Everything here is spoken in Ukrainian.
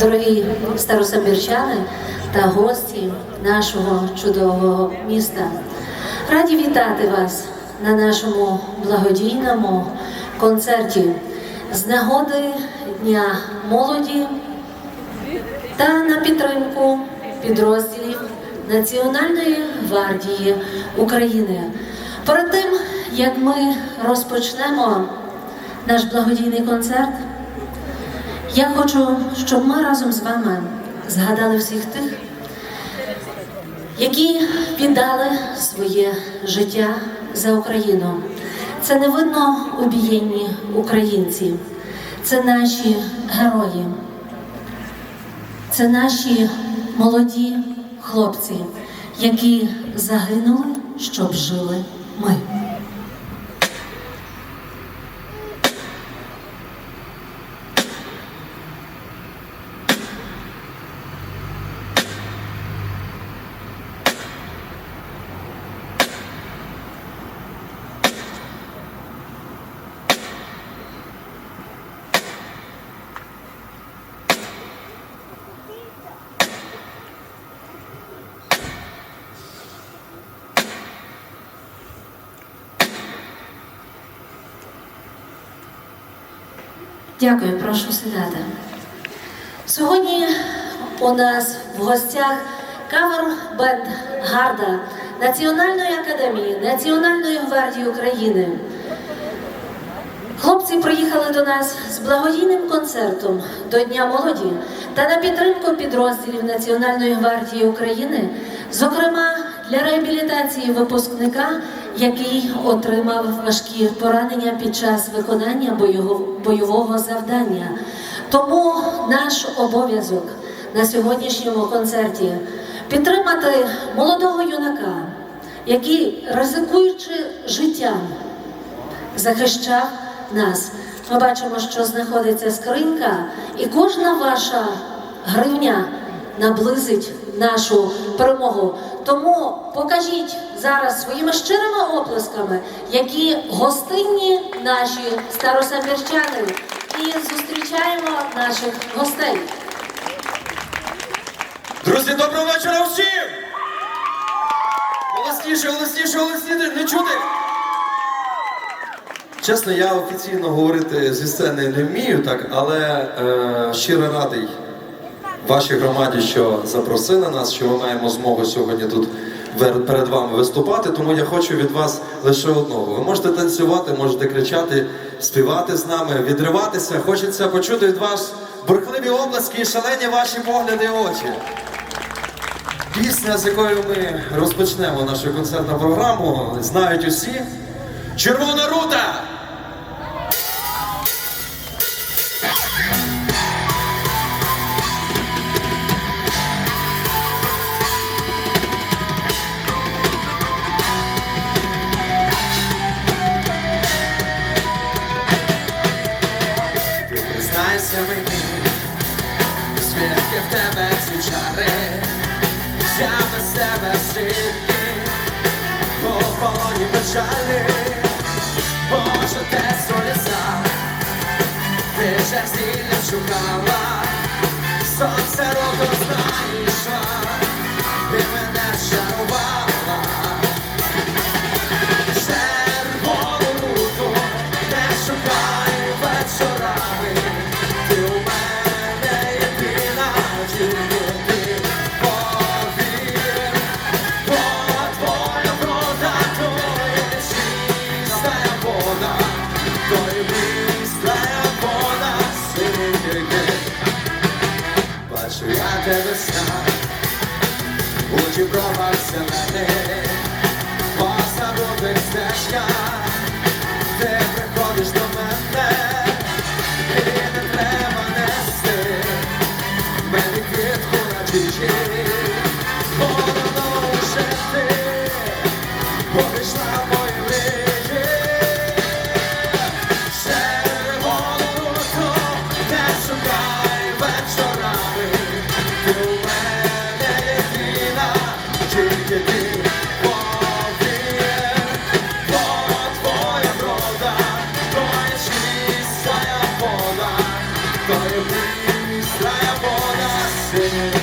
дорогі старосамбірчани та гості нашого чудового міста. Раді вітати вас на нашому благодійному концерті з нагоди Дня молоді та на підтримку підрозділів Національної гвардії України. Перед тим як ми розпочнемо наш благодійний концерт, я хочу, щоб ми разом з вами згадали всіх тих, які віддали своє життя за Україну. Це невинно убієнні українці, це наші герої, це наші молоді хлопці, які загинули, щоб жили ми. Дякую, прошу сідати. Сьогодні у нас в гостях кавер бенд Гарда Національної академії Національної гвардії України. Хлопці приїхали до нас з благодійним концертом до Дня молоді та на підтримку підрозділів Національної гвардії України, зокрема для реабілітації випускника, який отримав важкі поранення під час виконання бойового, завдання. Тому наш обов'язок на сьогоднішньому концерті підтримати молодого юнака, який, ризикуючи життям, захищав нас. Ми бачимо, що знаходиться скринька, і кожна ваша гривня наблизить нашу перемогу. Тому покажіть зараз своїми щирими оплесками, які гостинні наші старосамбірчани, і зустрічаємо наших гостей. Друзі, доброго вечора всім! Голосніше, голосніше, голосніше, не чути! Чесно, я офіційно говорити зі сцени не вмію, так, але е, щиро радий вашій громаді, що запросили нас, що ми маємо змогу сьогодні тут перед вами виступати. Тому я хочу від вас лише одного. Ви можете танцювати, можете кричати, співати з нами, відриватися. Хочеться почути від вас бурхливі обласки і шалені ваші погляди і очі. Пісня, з якою ми розпочнемо нашу концертну програму, знають усі. Червона рута! В тебе ці чари, без тебе сильні, по полоні печалі, Боже, те соліса, ти ж зілля шукала, сонце роду знайшла, Зелених, по забутих стежках, ти приходиш до мене, і не треба нести. Мені квітку на чужі, воно лише ти, Israel, a Israel, Israel,